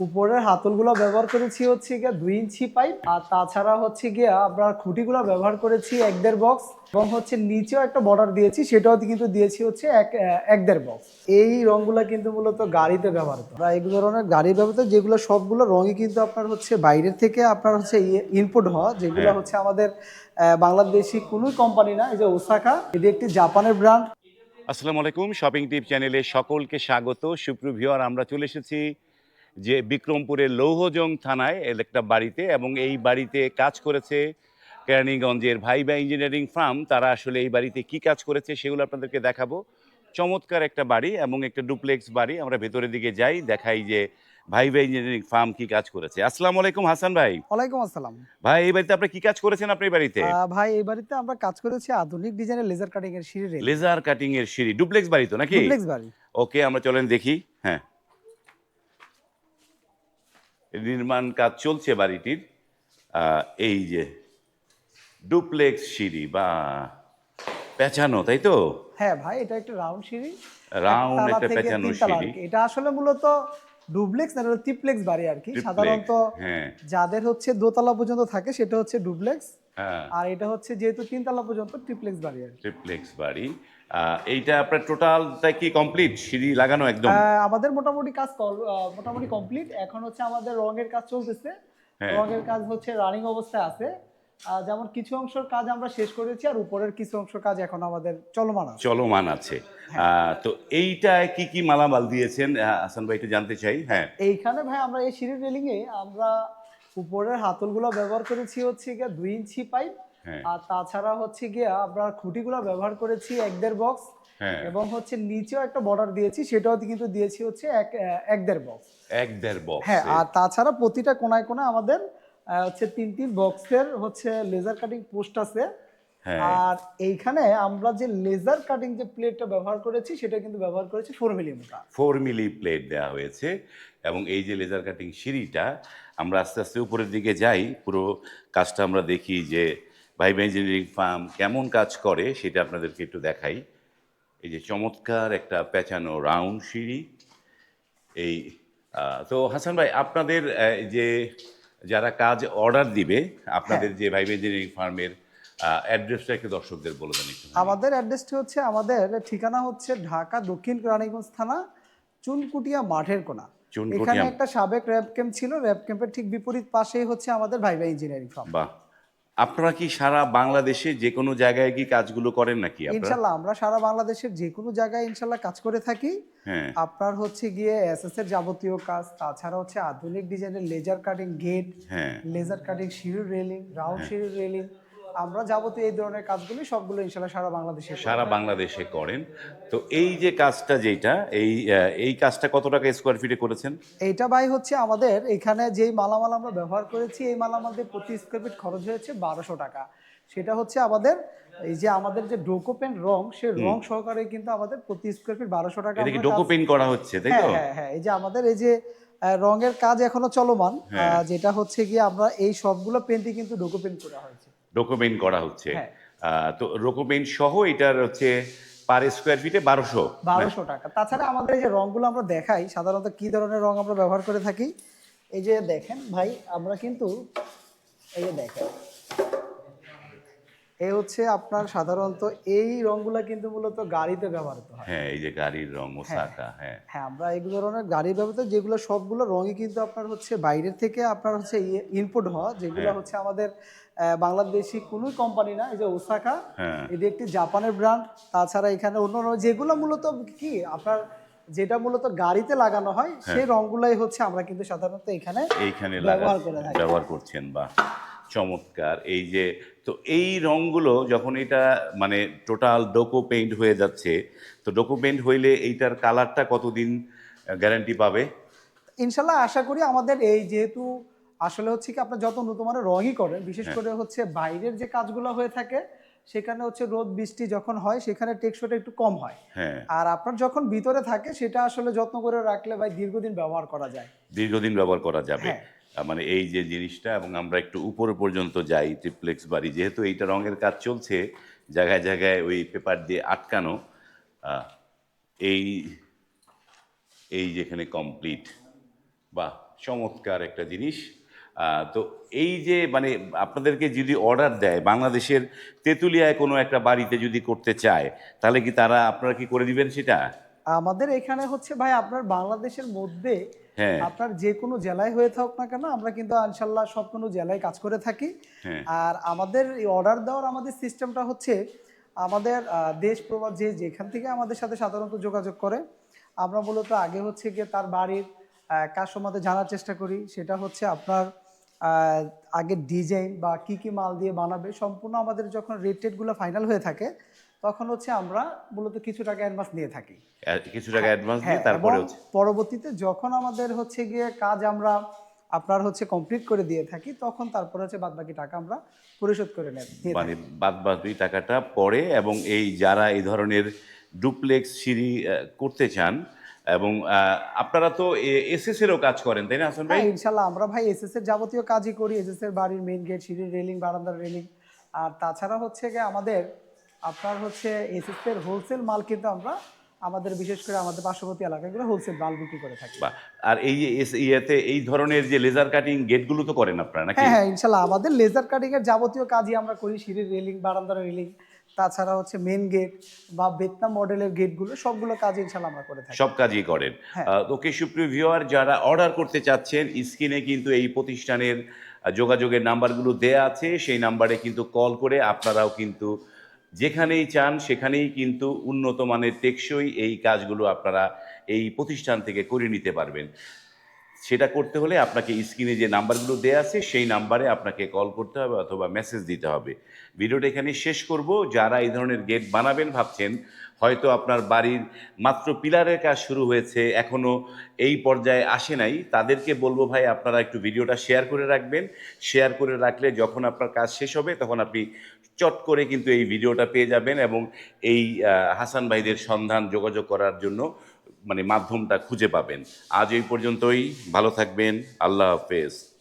উপরের হাতলগুলো ব্যবহার করেছি হচ্ছে গিয়ে দুই ইঞ্চি পাইপ আর তাছাড়া হচ্ছে গিয়ে আমরা খুঁটিগুলো ব্যবহার করেছি এক দেড় বক্স এবং হচ্ছে নিচেও একটা বর্ডার দিয়েছি সেটাও কিন্তু দিয়েছি হচ্ছে এক এক দেড় বক্স। এই রংগুলো কিন্তু মূলত গাড়িতে ব্যবহার করা এই ধরনের গাড়ি ব্যবহৃত যেগুলো সবগুলো রঙই কিন্তু আপনার হচ্ছে বাইরের থেকে আপনার হচ্ছে ইনপুট হওয়া যেগুলো হ্যাঁ। হচ্ছে আমাদের বাংলাদেশি কোনো কোম্পানি না এই যে ওসাকা এটি একটি জাপানের ব্র্যান্ড আসসালামু আলাইকুম শপিং টিপ চ্যানেলে সকলকে স্বাগত সুপ্রভিওর আমরা চলে এসেছি যে বিক্রমপুরের লৌহজং থানায় একটা বাড়িতে এবং এই বাড়িতে কাজ করেছে কেরানীগঞ্জের ভাইবা ইঞ্জিনিয়ারিং ফার্ম। তারা আসলে এই বাড়িতে কি কাজ করেছে সেগুলো আপনাদেরকে দেখাবো। চমৎকার একটা বাড়ি এবং একটা ডুপ্লেক্স বাড়ি। আমরা ভেতরের দিকে যাই দেখাই যে ভাই ভাইবা ইঞ্জিনিয়ারিং ফার্ম কি কাজ করেছে। আসসালামু আলাইকুম হাসান ভাই। ওয়ালাইকুম আসসালাম। ভাই এই বাড়িতে আপনি কি কাজ করেছেন আপনার এই বাড়িতে? ভাই এই বাড়িতে আমরা কাজ করেছি আধুনিক ডিজাইনের লেজার কাটিং এর সিঁড়ি লেজার কাটিং এর সিঁড়ি। ডুপ্লেক্স বাড়ি তো নাকি? ডুপ্লেক্স বাড়ি। ওকে আমরা চলেন দেখি। হ্যাঁ। নির্মাণ কাজ চলছে বাড়িটির এই যে ডুপ্লেক্স সিঁড়ি বা পেঁচানো তাই তো? হ্যাঁ ভাই এটা একটা রাউন্ড সিঁড়ি। রাউন্ড একটা পেঁচানো সিঁড়ি। এটা আসলে মূলত ডুপ্লেক্স না এটা ট্রিপ্লেক্স বাড়ি আর কি। সাধারণত হ্যাঁ। যাদের হচ্ছে দোতলা পর্যন্ত থাকে সেটা হচ্ছে ডুপ্লেক্স। আর এটা হচ্ছে যেহেতু তিনতলা পর্যন্ত ট্রিপ্লেক্স বাড়ি আর ট্রিপ্লেক্স বাড়ি। এইটা আপনার টোটালটা কি কমপ্লিট সিঁড়ি লাগানো একদম? আমাদের মোটামুটি কাজ মোটামুটি কমপ্লিট এখন হচ্ছে আমাদের রঙের কাজ চলতেছে। হ্যাঁ। রঙের কাজ হচ্ছে রানিং অবস্থায় আছে। যেমন কিছু অংশের কাজ আমরা শেষ করেছি আর উপরের কিছু অংশ কাজ এখন আমাদের চলমান আছে। চলমান আছে। হ্যাঁ। তো এইটা কি কি মালামাল দিয়েছেন? হাসান ভাই একটু জানতে চাই। হ্যাঁ। এইখানে ভাই আমরা এই সিঁড়ির রেলিং এ আমরা উপরের হাতলগুলো ব্যবহার করেছি হচ্ছে গিয়া দুই ইঞ্চি পাইপ হ্যাঁ। আর তাছাড়া হচ্ছে গিয়া আমরা খুঁটিগুলো ব্যবহার করেছি এক দেড় বক্স হ্যাঁ। এবং হচ্ছে নিচেও একটা বর্ডার দিয়েছি সেটাও কিন্তু দিয়েছি হচ্ছে এক এক দেড় বক্স। এক দেড় বক্স হ্যাঁ আর তাছাড়া প্রতিটা কোনায় কোনায় আমাদের হচ্ছে তিন তিন বক্সের হচ্ছে লেজার কাটিং পোস্ট আছে। আর এইখানে আমরা যে লেজার কাটিং যে প্লেটটা ব্যবহার করেছি সেটা কিন্তু ব্যবহার করেছি four millimetre four milli plate দেওয়া হয়েছে এবং এই যে লেজার কাটিং সিঁড়িটা আমরা আস্তে আস্তে উপরের দিকে যাই পুরো কাজটা আমরা দেখি যে ভাইবা ইঞ্জিনিয়ারিং ফার্ম কেমন কাজ করে সেটা আপনাদেরকে একটু দেখাই। এই যে চমৎকার একটা পেঁচানো রাউন্ড সিঁড়ি। এই তো হাসান ভাই আপনাদের যে যারা কাজ অর্ডার দিবে আপনাদের যে ভাইবা ইঞ্জিনিয়ারিং ফার্মের অ্যাড্রেসটা একটু দর্শকদের বলে দেন আমাদের অ্যাড্রেসটি হচ্ছে আমাদের ঠিকানা হচ্ছে ঢাকা দক্ষিণ কেরানীগঞ্জ থানা চুনকুটিয়া মাঠের কোনা। এখানে একটা সাবেক র্যাব ক্যাম্প ছিল র্যাব ক্যাম্পের ঠিক বিপরীত পাশেই হচ্ছে আমাদের ভাইবা ইঞ্জিনিয়ারিং ফার্ম বাহ। আপনারা কি সারা বাংলাদেশে যে কোনো জায়গায় কি কাজগুলো করেন নাকি আপনারা? ইনশাল্লাহ আমরা সারা বাংলাদেশের যে কোনো জায়গায় ইনশাল্লাহ কাজ করে থাকি। হ্যাঁ। আপনার হচ্ছে গিয়ে এসএস এর যাবতীয় কাজ তাছাড়া হচ্ছে আধুনিক ডিজাইনের লেজার কাটিং গেট হ্যাঁ। লেজার কাটিং সিঁড়ির রেলিং রাউন্ড সিঁড়ির রেলিং আমরা যাবতীয় এই ধরনের কাজগুলি সবগুলো ইনশাল্লাহ সারা বাংলাদেশে সারা বাংলাদেশে করেন। তো এই যে কাজটা যেটা এই এই কাজটা কত টাকা স্কোয়ার ফিটে করেছেন? এইটা ভাই হচ্ছে আমাদের এখানে যেই মালামাল আমরা ব্যবহার করেছি এই মালামালদের প্রতি স্কোয়ার ফিট খরচ হয়েছে বারোশো টাকা। সেটা হচ্ছে আমাদের এই যে আমাদের যে ডোকোপেন রং সেই রং সহকারে কিন্তু আমাদের প্রতি স্কোয়ার ফিট বারোশো টাকা এটা কি ডোকো পেন করা হচ্ছে তাই হ্যাঁ তো? হ্যাঁ হ্যাঁ এই যে আমাদের এই যে রঙের কাজ এখনও চলমান হ্যাঁ। যেটা হচ্ছে গিয়ে আমরা এই সবগুলো পেন্টই কিন্তু ডোকো পেন্ট করা হয়েছে। ডোকো পেন করা হচ্ছে। হ্যাঁ। তো ডকুমেন্ট সহ এটার হচ্ছে পার স্কোয়ার ফিটে বারোশো বারোশো টাকা। তাছাড়া আমাদের এই যে রঙগুলো আমরা দেখাই সাধারণত কি ধরনের রং আমরা ব্যবহার করে থাকি? এই যে দেখেন ভাই আমরা কিন্তু এই যে দেখেন এই হচ্ছে আপনার সাধারণত এই রংগুলা কিন্তু মূলত গাড়িতে ব্যবহৃত হয়। হ্যাঁ এই যে গাড়ির রং ওসাকা হ্যাঁ। হ্যাঁ আমরা এই ধরনের গাড়ি ব্যবহৃত যেগুলো সবগুলো রঙই কিন্তু আপনার হচ্ছে বাইরের থেকে আপনার হচ্ছে ইনপুট হওয়া যেগুলো হ্যাঁ। হচ্ছে আমাদের বাংলাদেশি কোনো কোম্পানি না এই যে ওসাকা হ্যাঁ। এটি একটি জাপানের ব্র্যান্ড তাছাড়া এখানে অন্য যেগুলো মূলত কি আপনার যেটা মূলত গাড়িতে লাগানো হয় সেই রংগুলাই হচ্ছে আমরা কিন্তু সাধারণত এখানে এইখানে ব্যবহার করে থাকি। ব্যবহার করছেন বা চমৎকার। এই যে তো এই রঙগুলো যখন এটা মানে টোটাল ডোকো পেইন্ট হয়ে যাচ্ছে তো ডোকো পেইন্ট হইলে এইটার কালারটা কতদিন গ্যারান্টি পাবে? ইনশাল্লাহ আশা করি আমাদের এই যেহেতু আসলে হচ্ছে কি আপনার যত উন্নত মানের রঙই করেন বিশেষ হ্যাঁ। করে হচ্ছে বাইরের যে কাজগুলো হয়ে থাকে সেখানে হচ্ছে রোদ বৃষ্টি যখন হয় সেখানে টেকসইটা একটু কম হয়। হ্যাঁ। আর আপনার যখন ভিতরে থাকে সেটা আসলে যত্ন করে রাখলে ভাই দীর্ঘদিন ব্যবহার করা যায়। দীর্ঘদিন ব্যবহার করা যাবে। হ্যাঁ। মানে এই যে জিনিসটা এবং আমরা একটু উপরে পর্যন্ত যাই ট্রিপ্লেক্স বাড়ি, যেহেতু এইটা রঙের কাজ চলছে, জায়গায় জায়গায় ওই পেপার দিয়ে আটকানো এই এই যেখানে কমপ্লিট বাহ, চমৎকার একটা জিনিস। তো এই যে মানে আপনাদেরকে যদি অর্ডার দেয়, বাংলাদেশের তেঁতুলিয়ায় কোনো একটা বাড়িতে যদি করতে চায়, তাহলে কি তারা আপনারা কি করে দিবেন সেটা? আমাদের এখানে হচ্ছে ভাই, আপনার বাংলাদেশের মধ্যে আপনার যে কোনো জেলায় হয়ে থাকুক না কেন আমরা কিন্তু ইনশাল্লাহ সব কোনো জেলায় কাজ করে থাকি। হ্যাঁ। আর আমাদের এই অর্ডার দেওয়ার আমাদের সিস্টেমটা হচ্ছে আমাদের দেশ প্রবাস যে যেখান থেকে আমাদের সাথে সাধারণত যোগাযোগ করে আমরা মূলত আগে হচ্ছে গিয়ে তার বাড়ির কাজ সম্বন্ধে জানার চেষ্টা করি। সেটা হচ্ছে আপনার আহ, আগে ডিজাইন বা কি কি মাল দিয়ে বানাবে সম্পূর্ণ আমাদের যখন রেট টেটগুলো ফাইনাল হয়ে থাকে তখন হচ্ছে আমরা মূলত কিছু টাকা অ্যাডভান্স নিয়ে থাকি। কিছু টাকা অ্যাডভান্স দিয়ে হ্যাঁ, তারপরে পরবর্তীতে যখন আমাদের হচ্ছে গিয়ে কাজ আমরা আপনার হচ্ছে কমপ্লিট করে দিয়ে থাকি তখন তারপরে হচ্ছে বাদ বাকি টাকা আমরা পরিশোধ করে নিয়ে মানে। বাদ বাকি টাকাটা পরে এবং এই যারা এই ধরনের ডুপ্লেক্স সিঁড়ি করতে চান এবং আপনারা তো এসএস এরও কাজ করেন তাই না হাসান ভাই? হ্যাঁ ইনশাল্লাহ আমরা ভাই এসএস এর যাবতীয় কাজই করি এসএস এর বাড়ির মেইন গেট সিঁড়ির রেলিং বারান্দার রেলিং আর তাছাড়া হচ্ছে গিয়ে আমাদের আপনার হচ্ছে এসএস এর হোলসেল মাল কিন্তু আমরা আমাদের বিশেষ করে আমাদের পার্শ্ববর্তী এলাকাগুলো হোলসেল মাল বিক্রি করে থাকি। আর এই ইয়েতে এই ধরনের যে লেজার কাটিং গেটগুলো তো করেন আপনারা নাকি? হ্যাঁ হ্যাঁ ইনশাল্লাহ। আমাদের লেজার কাটিং এর যাবতীয় কাজই আমরা করি সিঁড়ির রেলিং বারান্দার রেলিং তাছাড়া হচ্ছে মেন গেট বা বেতনা মডেলের গেটগুলো সবগুলো কাজ ইনশাল্লাহ আমরা করে থাকি। সব কাজই করেন। হ্যাঁ। ওকে সুপ্রিয় ভিউয়ার যারা অর্ডার করতে চাচ্ছেন স্ক্রিনে কিন্তু এই প্রতিষ্ঠানের যোগাযোগের নাম্বারগুলো দেয়া আছে সেই নাম্বারে কিন্তু কল করে আপনারাও কিন্তু যেখানেই চান, সেখানেই কিন্তু উন্নত মানের টেকসই এই কাজগুলো আপনারা এই প্রতিষ্ঠান থেকে করে নিতে পারবেন। সেটা করতে হলে আপনাকে স্ক্রিনে যে নাম্বারগুলো দেওয়া আছে, সেই নাম্বারে আপনাকে কল করতে হবে অথবা মেসেজ দিতে হবে। ভিডিওটা এখানে শেষ করব। যারা এই ধরনের গেট বানাবেন ভাবছেন, হয়তো আপনার বাড়ির মাত্র পিলারের কাজ শুরু হয়েছে এখনও এই পর্যায়ে আসে নাই, তাদেরকে বলব ভাই, আপনারা একটু ভিডিওটা শেয়ার করে রাখবেন। শেয়ার করে রাখলে যখন আপনার কাজ শেষ হবে, তখন আপনি চট করে কিন্তু এই ভিডিওটা পেয়ে যাবেন এবং এই হাসান ভাইদের সন্ধান যোগাযোগ করার জন্য মানে মাধ্যমটা খুঁজে পাবেন। আজ এই পর্যন্তই। ভালো থাকবেন। আল্লাহ হাফেজ।